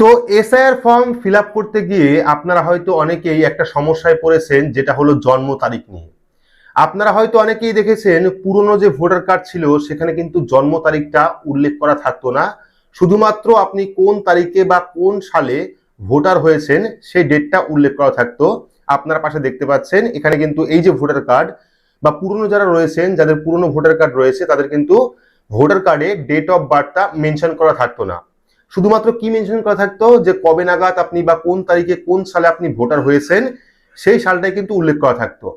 তো SIR form fill করতে গিয়ে আপনারা হয়তো অনেকেই একটা সমস্যায় পড়েছেন, যেটা হলো জন্ম তারিখ নিয়ে। আপনারা হয়তো অনেকেই দেখেছেন, পুরনো যে ভোটার কার্ড ছিল, সেখানে কিন্তু জন্ম তারিখটা উল্লেখ করা থাকতো না। শুধুমাত্র আপনি কোন তারিখে বা কোন সালে ভোটার হয়েছেন, সেই ডেটটা উল্লেখ করা থাকতো। আপনারা পাশে দেখতে পাচ্ছেন, এখানে কিন্তু এই যে ভোটার কার্ড বা পুরনো যারা রয়েছেন, যাদের পুরনো ভোটার কার্ড রয়েছে, তাদের কিন্তু ভোটার কার্ডে ডেট অফ বার্থটা মেনশন করা থাকতো না। শুধুমাত্র কি মেনশন করা থাকতো? যে কবে নাগাদ আপনি বা কোন তারিখে কোন সালে আপনি ভোটার হয়েছেন, সেই সালটাই কিন্তু উল্লেখ করা থাকতো।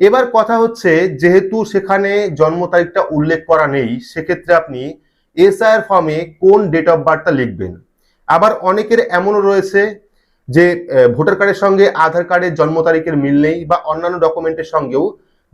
এবার কথা হচ্ছে, যেহেতু সেখানে জন্ম তারিখটা উল্লেখ করা নেই, সেক্ষেত্রে আপনি এসআইআর ফর্মে কোন ডেট অফ বার্থটা লিখবেন। আবার অনেকের এমনও রয়েছে যে ভোটার কার্ডের সঙ্গে আধার কার্ডের জন্ম তারিখের মিল নেই বা অন্যান্য ডকুমেন্টের সঙ্গেও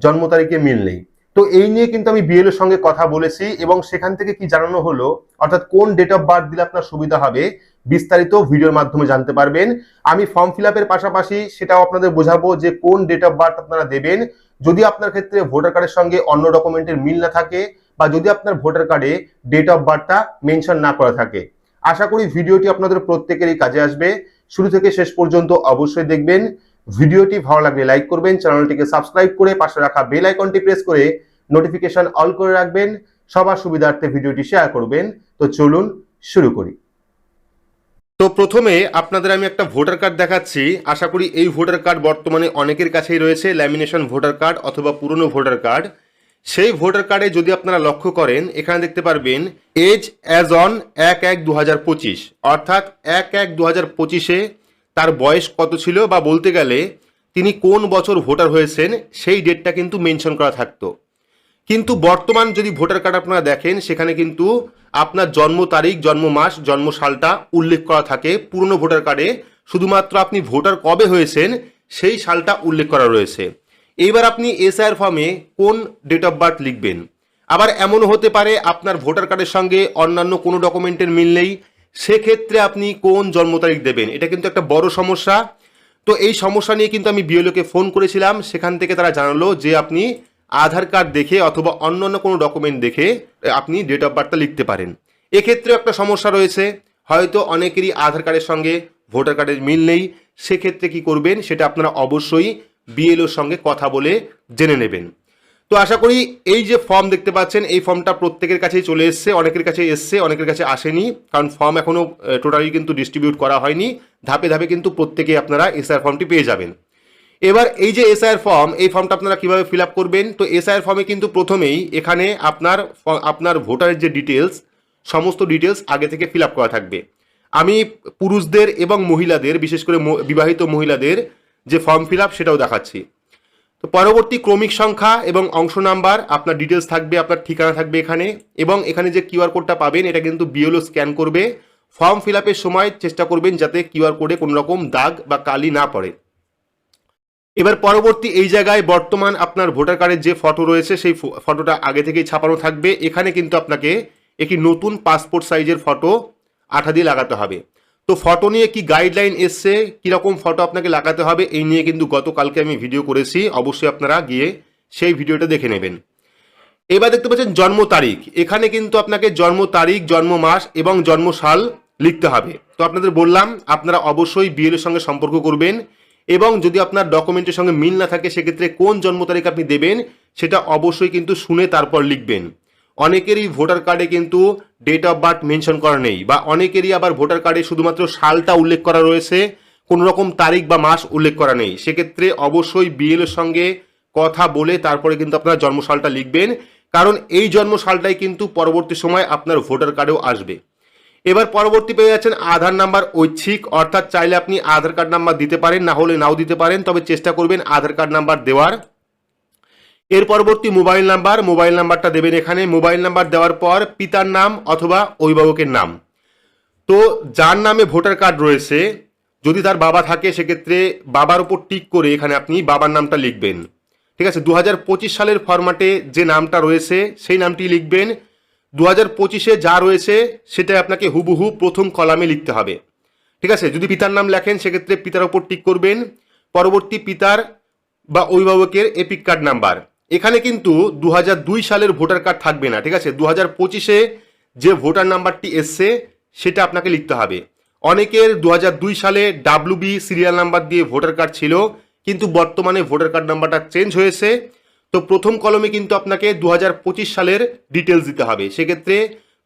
জন্ম তারিখে মিল নেই। তো এই নিয়ে কিন্তু আমি বিএল এর সঙ্গে কথা বলেছি এবং সেখান থেকে কি জানানো হলো, অর্থাৎ কোন ডেট অফ বার্থ দিলে আপনার সুবিধা হবে, বিস্তারিত ভিডিওর মাধ্যমে জানতে পারবেন। আমি ফর্ম ফিল আপের পাশাপাশি সেটাও আপনাদের বোঝাবো যে কোন ডেট অফ বার্থ আপনারা দেবেন। যদি আপনার ক্ষেত্রে ভোটার কার্ডের সঙ্গে অন্য ডকুমেন্টের মিল না থাকে বা যদি আপনার ভোটার কার্ডে ডেট অফ বার্থটা মেনশন না করা থাকে। আশা করি ভিডিওটি আপনাদের প্রত্যেকেরই কাজে আসবে। শুরু থেকে শেষ পর্যন্ত অবশ্যই দেখবেন। ভিডিওটি ভালো লাগলে লাইক করবেন চ্যানেলটিকে সাবস্ক্রাইব করে পাশে রাখা বেল আইকনটি প্রেস করে নোটিফিকেশন অল করে রাখবেন, সবার সুবিধার্থে ভিডিওটি শেয়ার করবেন। তো চলুন শুরু করি। তো প্রথমে আপনাদের আমি একটা ভোটার কার্ড দেখাচ্ছি। আশা করি এই ভোটার কার্ড বর্তমানে অনেকের কাছেই রয়েছে ল্যামিনেশন ভোটার কার্ড অথবা পুরনো ভোটার কার্ড সেই ভোটার কার্ডে যদি আপনারা লক্ষ্য করেন, এখানে দেখতে পারবেন এজ অ্যাজ অন এক এক দু হাজার পঁচিশ। অর্থাৎ এক এক দু হাজার পঁচিশে তার বয়স কত ছিল বা বলতে গেলে তিনি কোন বছর ভোটার হয়েছেন, সেই ডেটটা কিন্তু মেনশন করা থাকতো। কিন্তু বর্তমান যদি ভোটার কার্ড আপনারা দেখেন, সেখানে কিন্তু আপনার জন্ম তারিখ, জন্ম মাস, জন্ম সালটা উল্লেখ করা থাকে। পুরনো ভোটার কার্ডে শুধুমাত্র আপনি ভোটার কবে হয়েছেন, সেই সালটা উল্লেখ করা রয়েছে। এইবার আপনি এসআইআর ফর্মে কোন ডেট অফ বার্থ লিখবেন। আবার এমনও হতে পারে আপনার ভোটার কার্ডের সঙ্গে অন্যান্য কোনো ডকুমেন্টের মিল নেই। সেক্ষেত্রে আপনি কোন জন্ম তারিখ দেবেন, এটা কিন্তু একটা বড় সমস্যা। তো এই সমস্যা নিয়ে কিন্তু আমি বিএলওকে ফোন করেছিলাম, সেখান থেকে তারা জানালো যে আপনি আধার কার্ড দেখে অথবা অন্য অন্য কোনো ডকুমেন্ট দেখে আপনি ডেট অফ বার্থটা লিখতে পারেন। এক্ষেত্রেও একটা সমস্যা রয়েছে। হয়তো অনেকেরই আধার কার্ডের সঙ্গে ভোটার কার্ডের মিল নেই। সেক্ষেত্রে কি করবেন, সেটা আপনারা অবশ্যই বিএলওর সঙ্গে কথা বলে জেনে নেবেন। তো আশা করি এই যে ফর্ম দেখতে পাচ্ছেন, এই ফর্মটা প্রত্যেকের কাছেই চলে এসছে, অনেকের কাছে এসছে, অনেকের কাছে আসেনি। কারণ ফর্ম এখনও টোটালি কিন্তু ডিস্ট্রিবিউট করা হয়নি। ধাপে ধাপে কিন্তু প্রত্যেকে আপনারা এসআর ফর্মটি পেয়ে যাবেন। এবার এই যে এসআইআর ফর্ম এই ফর্মটা আপনারা কীভাবে ফিল আপ করবেন? তো এসআইআর ফর্মে কিন্তু প্রথমেই এখানে আপনার আপনার ভোটারের যে ডিটেলস সমস্ত ডিটেলস আগে থেকে ফিল আপ করা থাকবে। আমি পুরুষদের এবং মহিলাদের, বিশেষ করে বিবাহিত মহিলাদের যে ফর্ম ফিল আপ সেটাও দেখাচ্ছি। তো পরবর্তী ক্রমিক সংখ্যা এবং অংশ নাম্বার, আপনার ডিটেলস থাকবে, আপনার ঠিকানা থাকবে এখানে। এবং এখানে যে কিউআর কোডটা পাবেন, এটা কিন্তু বিএলও স্ক্যান করবে। ফর্ম ফিল আপের সময় চেষ্টা করবেন যাতে কিউআর কোডে কোনো রকম দাগ বা কালি না পড়ে। এবার পরবর্তী এই জায়গায় বর্তমান আপনার ভোটার কার্ডের যে ফটো রয়েছে, সেই ফটোটা আগে থেকেই ছাপানো থাকবে। এখানে কিন্তু আপনাকে একটি নতুন পাসপোর্ট সাইজের ফটো আঠা দিয়ে লাগাতে হবে। তো ফটো নিয়ে কি গাইডলাইন এসছে, কীরকম ফটো আপনাকে লাগাতে হবে, এই নিয়ে কিন্তু গতকালকে আমি ভিডিও করেছি। অবশ্যই আপনারা গিয়ে সেই ভিডিওটা দেখে নেবেন। এবার দেখতে পাচ্ছেন জন্ম তারিখ। এখানে কিন্তু আপনাকে জন্ম তারিখ, জন্ম মাস এবং জন্ম সাল লিখতে হবে। তো আপনাদের বললাম, আপনারা অবশ্যই বিএলের সঙ্গে সম্পর্ক করবেন। এবং যদি আপনার ডকুমেন্টের সঙ্গে মিল না থাকে, সেক্ষেত্রে কোন জন্ম তারিখ আপনি দেবেন, সেটা অবশ্যই কিন্তু শুনে তারপর লিখবেন। অনেকেরই ভোটার কার্ডে কিন্তু ডেট অফ বার্থ মেনশন করা নেই, বা অনেকেরই আবার ভোটার কার্ডে শুধুমাত্র সালটা উল্লেখ করা রয়েছে কোনো রকম তারিখ বা মাস উল্লেখ করা নেই। সেক্ষেত্রে অবশ্যই বিএল এর সঙ্গে কথা বলে তারপরে কিন্তু আপনার জন্মসালটা লিখবেন, কারণ এই জন্মসালটাই কিন্তু পরবর্তী সময় আপনার ভোটার কার্ডেও আসবে। এবার পরবর্তী পেয়ে যাচ্ছেন আধার নাম্বার ঐচ্ছিক, অর্থাৎ চাইলে আপনি আধার কার্ড নাম্বার দিতে পারেন, না হলে নাও দিতে পারেন, তবে চেষ্টা করবেন আধার কার্ড নাম্বার দেওয়ার। এর পরবর্তী মোবাইল নাম্বার, মোবাইল নাম্বারটা দেবেন এখানে। মোবাইল নাম্বার দেওয়ার পর পিতার নাম অথবা অভিভাবকের নাম। তো যার নামে ভোটার কার্ড রয়েছে, যদি তার বাবা থাকে, সেক্ষেত্রে বাবার উপর টিক করে এখানে আপনি বাবার নামটা লিখবেন। ঠিক আছে দু হাজার পঁচিশ সালের ফরম্যাটে যে নামটা রয়েছে, সেই নামটি লিখবেন। দু হাজার পঁচিশে যা রয়েছে সেটা আপনাকে হুবহু প্রথম কলামে লিখতে হবে। ঠিক আছে? যদি পিতার নাম লেখেন, সেক্ষেত্রে পিতার ওপর টিক করবেন। পরবর্তী পিতার বা অভিভাবকের এপিক কার্ড নাম্বার। এখানে কিন্তু দু দুই সালের ভোটার কার্ড থাকবে না। ঠিক আছে? দু হাজার পঁচিশে যে ভোটার নাম্বারটি এসছে, সেটা আপনাকে লিখতে হবে। অনেকের দু দুই সালে ডাব্লুবি সিরিয়াল নাম্বার দিয়ে ভোটার কার্ড ছিল, কিন্তু বর্তমানে ভোটার কার্ড নাম্বারটা চেঞ্জ হয়েছে। তো প্রথম কলমে কিন্তু আপনাকে দু হাজার পঁচিশ সালের ডিটেলস দিতে হবে। সেক্ষেত্রে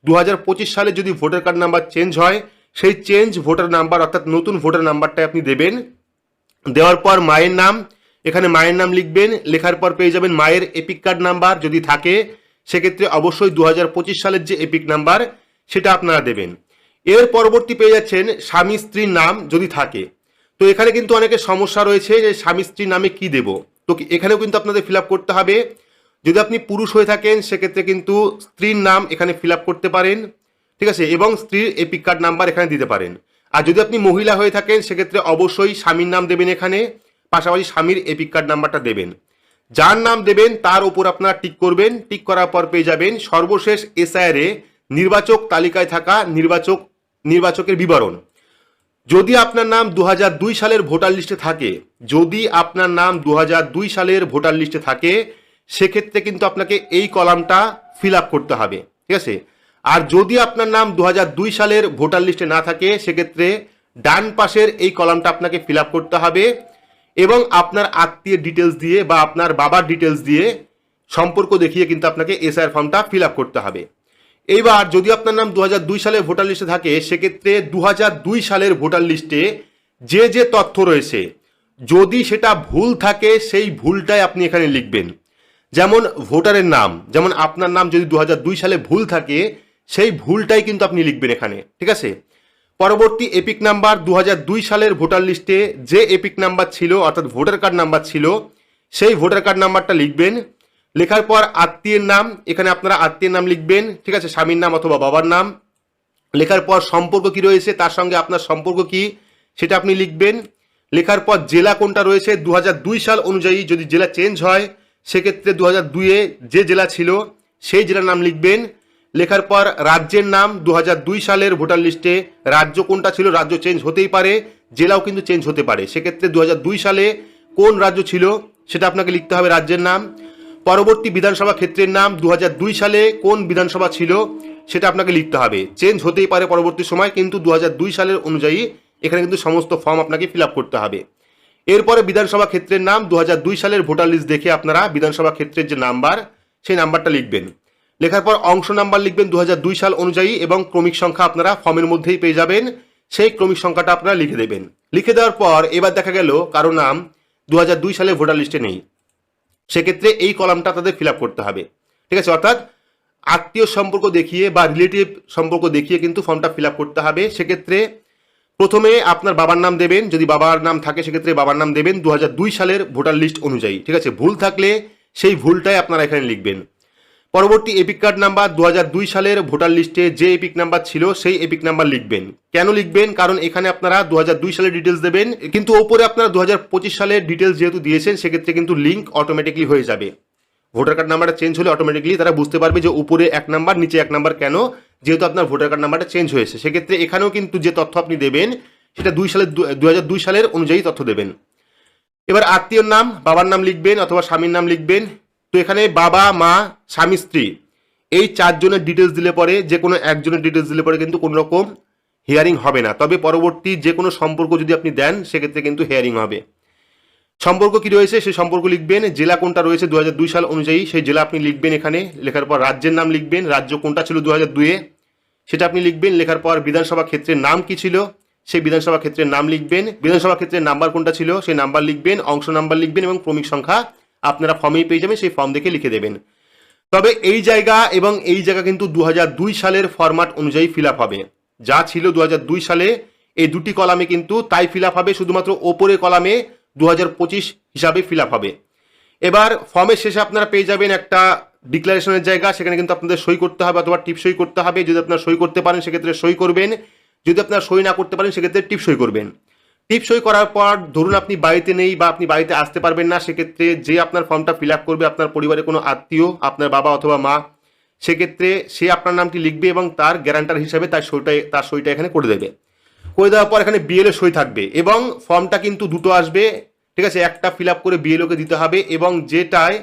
দু হাজার পঁচিশ সালে যদি ভোটার কার্ড নাম্বার চেঞ্জ হয়, সেই চেঞ্জ ভোটার নাম্বার অর্থাৎ নতুন ভোটার নাম্বারটাই আপনি দেবেন। দেওয়ার পর মায়ের নাম, এখানে মায়ের নাম লিখবেন, লেখার পর পেয়ে যাবেন মায়ের এপিক কার্ড নাম্বার যদি থাকে, সেক্ষেত্রে অবশ্যই দু হাজার পঁচিশ সালের যে এপিক নাম্বার সেটা আপনারা দেবেন। এর পরবর্তী পেয়ে যাচ্ছেন স্বামী স্ত্রীর নাম যদি থাকে। তো এখানে কিন্তু অনেকের সমস্যা রয়েছে যে স্বামী স্ত্রীর নামে কি দেব? তো এখানেও কিন্তু আপনাদের ফিল করতে হবে। যদি আপনি পুরুষ হয়ে থাকেন, সেক্ষেত্রে কিন্তু স্ত্রীর নাম এখানে ফিল করতে পারেন। ঠিক আছে? এবং স্ত্রীর এপিক কার্ড নাম্বার এখানে দিতে পারেন। আর যদি আপনি মহিলা হয়ে থাকেন, সেক্ষেত্রে অবশ্যই স্বামীর নাম দেবেন এখানে। পাশাপাশি স্বামীর এপিক কার্ড নাম্বারটা দেবেন। যার নাম দেবেন, তার উপর আপনারা টিক করবেন। টিক করার পর পেয়ে যাবেন সর্বশেষ এসআইআরে নির্বাচক তালিকায় থাকা নির্বাচক, নির্বাচকের বিবরণ। যদি আপনার নাম দু হাজার দুই সালের ভোটার লিস্টে থাকে, যদি আপনার নাম দু হাজার দুই সালের ভোটার লিস্টে থাকে, সেক্ষেত্রে কিন্তু আপনাকে এই কলামটা ফিল আপ করতে হবে, ঠিক আছে? আর যদি আপনার নাম দু হাজার দুই সালের ভোটার লিস্টে না থাকে, সেক্ষেত্রে ডান পাশের এই কলামটা আপনাকে ফিল আপ করতে হবে এবং আপনার আত্মীয় ডিটেলস দিয়ে বা আপনার বাবার ডিটেলস দিয়ে সম্পর্ক দেখিয়ে কিন্তু আপনাকে এসআইআর ফর্মটা ফিল আপ করতে হবে। এইবার যদি আপনার নাম দু সালের ভোটার লিস্টে থাকে, সেক্ষেত্রে দু দুই সালের ভোটার লিস্টে যে যে তথ্য রয়েছে, যদি সেটা ভুল থাকে, সেই ভুলটাই আপনি এখানে লিখবেন। যেমন ভোটারের নাম, যেমন আপনার নাম যদি দু হাজার দুই সালে ভুল থাকে, সেই ভুলটাই কিন্তু আপনি লিখবেন এখানে, ঠিক আছে? পরবর্তী এপিক নাম্বার দু হাজার দুই সালের ভোটার লিস্টে যে এপিক নাম্বার ছিল, অর্থাৎ ভোটার কার্ড নাম্বার ছিল, সেই ভোটার কার্ড নাম্বারটা লিখবেন। লেখার পর আত্মীয়ের নাম, এখানে আপনারা আত্মীয়ের নাম লিখবেন, ঠিক আছে? স্বামীর নাম অথবা বাবার নাম। লেখার পর সম্পর্ক কি রয়েছে, তার সঙ্গে আপনার সম্পর্ক কি, সেটা আপনি লিখবেন। লেখার পর জেলা কোনটা রয়েছে দু হাজার দুই সাল অনুযায়ী যদি জেলা চেঞ্জ হয়, সেক্ষেত্রে দু হাজার দুইয়ে যে জেলা ছিল, সেই জেলার নাম লিখবেন। লেখার পর রাজ্যের নাম দু হাজার দুই সালের ভোটার লিস্টে রাজ্য কোনটা ছিল, রাজ্য চেঞ্জ হতেই পারে, জেলাও কিন্তু চেঞ্জ হতে পারে। সেক্ষেত্রে দু হাজার দুই সালে কোন রাজ্য ছিল, সেটা আপনাকে লিখতে হবে রাজ্যের নাম। পরবর্তী বিধানসভা ক্ষেত্রের নাম দু হাজার দুই সালে কোন বিধানসভা ছিল সেটা আপনাকে লিখতে হবে। চেঞ্জ হতেই পারে পরবর্তী সময়, কিন্তু দু হাজার দুই সালের অনুযায়ী এখানে কিন্তু সমস্ত ফর্ম আপনাকে ফিল করতে হবে। এরপরে বিধানসভা ক্ষেত্রের নাম দু হাজার দুই সালের ভোটার লিস্ট দেখে আপনারা বিধানসভা ক্ষেত্রের যে নাম্বার, সেই নাম্বারটা লিখবেন। লেখার পর অংশ নাম্বার লিখবেন দু হাজার দুই সাল অনুযায়ী এবং ক্রমিক সংখ্যা আপনারা ফর্মের মধ্যেই পেয়ে যাবেন। সেই ক্রমিক সংখ্যাটা আপনারা লিখে দেবেন। লিখে দেওয়ার পর এবার দেখা গেল কারও নাম দু হাজার দুই সালে ভোটার লিস্টে নেই। সেক্ষেত্রে এই কলামটা তাদের ফিল করতে হবে। ঠিক আছে? অর্থাৎ আত্মীয় সম্পর্ক দেখিয়ে বা রিলেটিভ সম্পর্ক দেখিয়ে কিন্তু ফর্মটা ফিল করতে হবে। সেক্ষেত্রে প্রথমে আপনার বাবার নাম দেবেন। যদি বাবার নাম থাকে, সেক্ষেত্রে বাবার নাম দেবেন। দু হাজার দুই সালের ভোটার লিস্ট অনুযায়ী। ঠিক আছে? ভুল থাকলে সেই ভুলটাই আপনারা এখানে লিখবেন। পরবর্তী এপিক কার্ড নাম্বার দু হাজার দুই সালের ভোটার লিস্টে যে এপিক নাম্বার ছিল, সেই এপিক নাম্বার লিখবেন। কেন লিখবেন? কারণ এখানে আপনারা দু হাজার দুই সালের ডিটেলস দেবেন, কিন্তু ওপরে আপনারা দু হাজার পঁচিশ সালের ডিটেলস যেহেতু দিয়েছেন, সেক্ষেত্রে কিন্তু লিঙ্ক অটোমেটিকলি হয়ে যাবে। ভোটার কার্ড নাম্বারটা চেঞ্জ হলে অটোমেটিকলি তারা বুঝতে পারবে যে উপরে এক নাম্বার নিচে এক নাম্বার কেন, যেহেতু আপনার ভোটার কার্ড নাম্বারটা চেঞ্জ হয়েছে। সেক্ষেত্রে এখানেও কিন্তু যে তথ্য আপনি দেবেন, সেটা দুই সালের দুই হাজার দুই সালের অনুযায়ী তথ্য দেবেন। এবার আত্মীয়র নাম, বাবার নাম লিখবেন অথবা স্বামীর নাম লিখবেন। তো এখানে বাবা, মা, স্বামী, স্ত্রী, এই চারজনের ডিটেলস দিলে পরে যে কোনো একজনের ডিটেলস দিলে পরে কিন্তু কোনো রকম হিয়ারিং হবে না। তবে পরবর্তী যে কোনো সম্পর্ক যদি আপনি দেন, সেক্ষেত্রে কিন্তু হিয়ারিং হবে। সম্পর্ক কি রয়েছে? সেই সম্পর্ক লিখবেন, জেলা কোনটা রয়েছে দু হাজার দুই সাল অনুযায়ী, সেই জেলা আপনি লিখবেন এখানে, লেখার পর রাজ্যের নাম লিখবেন, রাজ্য কোনটা ছিল দু হাজার দুয়ে সেটা আপনি লিখবেন, লেখার পর বিধানসভা ক্ষেত্রের নাম কি ছিল, সেই বিধানসভা ক্ষেত্রের নাম লিখবেন, বিধানসভা ক্ষেত্রের নাম্বার কোনটা ছিল, সেই নাম্বার লিখবেন, অংশ নাম্বার লিখবেন এবং ক্রমিক সংখ্যা আপনারা ফর্মেই পেয়ে যাবেন, সেই ফর্ম দেখে লিখে দেবেন। তবে এই জায়গা এবং এই জায়গা কিন্তু দু হাজার দুই সালের ফরম্যাট অনুযায়ী ফিল হবে। যা ছিল দু হাজার দুই সালে, এই দুটি কলামে কিন্তু তাই ফিল হবে, শুধুমাত্র ওপরে কলামে দু হাজার পঁচিশ হিসাবে ফিল হবে। এবার ফর্মের শেষে আপনারা পেয়ে যাবেন একটা ডিক্লারেশনের জায়গা, সেখানে কিন্তু আপনাদের সই করতে হবে অথবা টিপ সই করতে হবে। যদি আপনারা সই করতে পারেন, সেক্ষেত্রে সই করবেন। যদি আপনারা সই না করতে পারেন, সেক্ষেত্রে টিপ সই করবেন। টিপ সই করার পর ধরুন আপনি বাড়িতে নেই বা আপনি বাড়িতে আসতে পারবেন না, সেক্ষেত্রে যে আপনার ফর্মটা ফিল আপ করবে, আপনার পরিবারের কোনো আত্মীয়, আপনার বাবা অথবা মা, সেক্ষেত্রে সে আপনার নামটি লিখবে এবং তার গ্যারান্টার হিসাবে তার সইটাই তার সইটা এখানে করে দেবে। করে দেওয়ার পর এখানে বিএলও সই থাকবে এবং ফর্মটা কিন্তু দুটো আসবে, ঠিক আছে? একটা ফিল আপ করে বিএলওকে দিতে হবে এবং যেটায়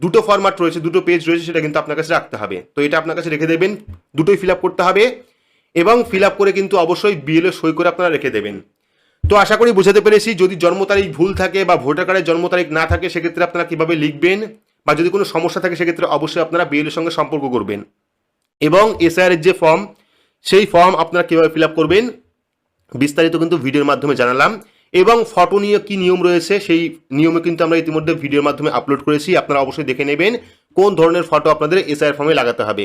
দুটো ফরম্যাট রয়েছে, দুটো পেজ রয়েছে, সেটা কিন্তু আপনার কাছে রাখতে হবে। তো এটা আপনার কাছে রেখে দেবেন, দুটোই ফিল আপ করতে হবে এবং ফিল আপ করে কিন্তু অবশ্যই বিএলও সই করে আপনারা রেখে দেবেন। তো আশা করি বোঝাতে পেরেছি, যদি জন্ম তারিখ ভুল থাকে বা ভোটার কার্ডের জন্ম তারিখ না থাকে, সেক্ষেত্রে আপনারা কীভাবে লিখবেন বা যদি কোনো সমস্যা থাকে, সেক্ষেত্রে অবশ্যই আপনারা বিএলের সঙ্গে সম্পর্ক করবেন। এবং এসআইআর এর যে ফর্ম সেই ফর্ম আপনারা কীভাবে ফিল করবেন, বিস্তারিত কিন্তু ভিডিওর মাধ্যমে জানালাম। এবং ফটো নিয়ে কি নিয়ম রয়েছে, সেই নিয়মে কিন্তু আমরা ইতিমধ্যে ভিডিওর মাধ্যমে আপলোড করেছি, আপনারা অবশ্যই দেখে নেবেন, কোন ধরনের ফটো আপনাদের এসআইআর ফর্মে লাগাতে হবে।